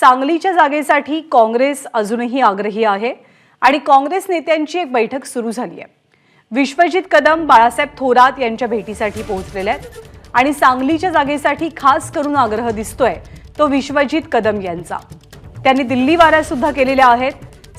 सांगलीच्या जागेसाठी काँग्रेस अजूनही आग्रही आहे आणि काँग्रेस नेत्यांची एक बैठक सुरू झाली आहे. विश्वजित कदम बाळासाहेब थोरात यांच्या भेटीसाठी पोहोचलेले आहेत आणि सांगलीच्या जागेसाठी खास करून आग्रह दिसतोय तो विश्वजित कदम यांचा. त्यांनी दिल्ली वाऱ्या सुद्धा केलेल्या आहेत.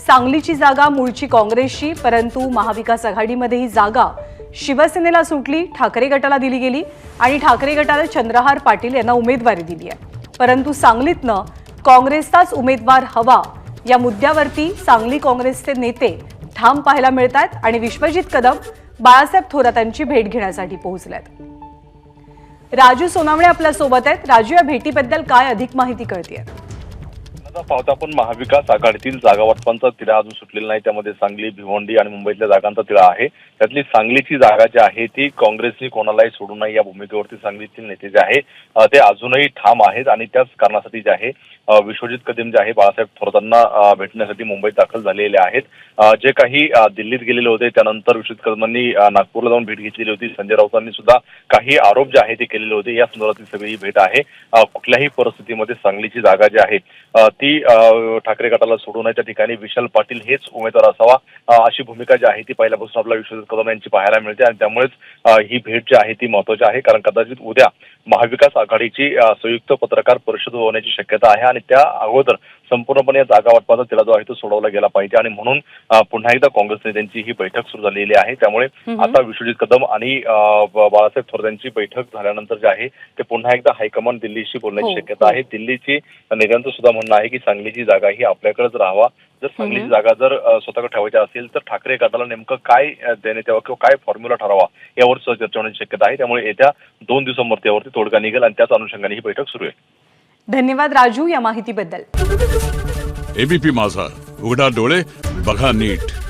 सांगलीची जागा मूळची काँग्रेसची परंतु महाविकास आघाडीमध्ये ही जागा शिवसेनेला सुटली ठाकरे गटाला दिली गेली आणि ठाकरे गटाला चंद्रहार पाटील यांना उमेदवारी दिली आहे. परंतु सांगलीतनं काँग्रेसचाच उमेदवार हवा. या मुद्द्यावरती सांगली काँग्रेसचे नेते ठाम पाहायला मिळत आहेत आणि विश्वजित कदम बाळासाहेब थोरातांची भेट घेण्यासाठी पोहोचल्यात. राजू सोनावणे आपल्यासोबत आहेत. राजू या भेटीबद्दल काय अधिक माहिती कळतीये? आता पाहता आपण महाविकास आघाडीतील जागा वाटपांचा तिढा अजून सुटलेला नाही. त्यामध्ये सांगली भिवंडी आणि मुंबईतल्या जागांचा तिढा आहे. त्यातली सांगलीची जागा जी आहे ती काँग्रेसनी कोणालाही सोडू नये या भूमिकेवरती सांगलीतील नेते जे आहे ते अजूनही ठाम आहेत आणि त्याच कारणासाठी जे आहे विश्वजित कदम जे आहे बाळासाहेब थोरातांना भेटण्यासाठी मुंबईत दाखल झालेले आहेत. जे काही दिल्लीत गेलेले होते त्यानंतर विश्वजित कदमांनी नागपूरला जाऊन भेट घेतलेली होती. संजय राऊतांनी सुद्धा काही आरोप जे आहे ते केलेले होते. या संदर्भातली सगळी भेट आहे. कुठल्याही परिस्थितीमध्ये सांगलीची जागा जी आहे ती अ, ठाकरे गटाला सोडून त्या ठिकाणी विशाल पाटील हेच उमेदवार असावा अशी भूमिका जी आहे ती पहिल्यापासून आपल्या विश्वजित कदम यांची पाहायला मिळते आणि त्यामुळेच ही भेट जी आहे ती महत्वाची आहे. कारण कदाचित उद्या महाविकास आघाडीची संयुक्त पत्रकार परिषद होण्याची शक्यता आहे आणि त्या अगोदर संपूर्णपणे या जागा वाटपाचा तिला जो आहे तो सोडवला गेला पाहिजे. आणि म्हणून पुन्हा एकदा काँग्रेस नेत्यांची ही बैठक सुरू झालेली आहे. त्यामुळे आता विश्वजित कदम आणि बाळासाहेब थोरात यांची बैठक झाल्यानंतर जे आहे ते पुन्हा एकदा हायकमांड दिल्लीशी बोलण्याची हो, शक्यता आहे. दिल्लीची नेत्यांचं सुद्धा म्हणणं आहे की सांगलीची जागा ही आपल्याकडेच राहावा. जर सांगलीची जागा जर स्वतःकडे ठेवायची असेल तर ठाकरे गटाला नेमकं काय देण्यात यावं किंवा काय फॉर्म्युला ठरावा यावर चर्चा होण्याची शक्यता आहे. त्यामुळे येत्या दोन दिवसांवरती यावरती तोडगा निघेल आणि त्याच अनुषंगाने ही बैठक सुरू आहे. धन्यवाद राजू या माहितीबद्दल. एबीपी माझा. उघडा डोळे बघा नीट.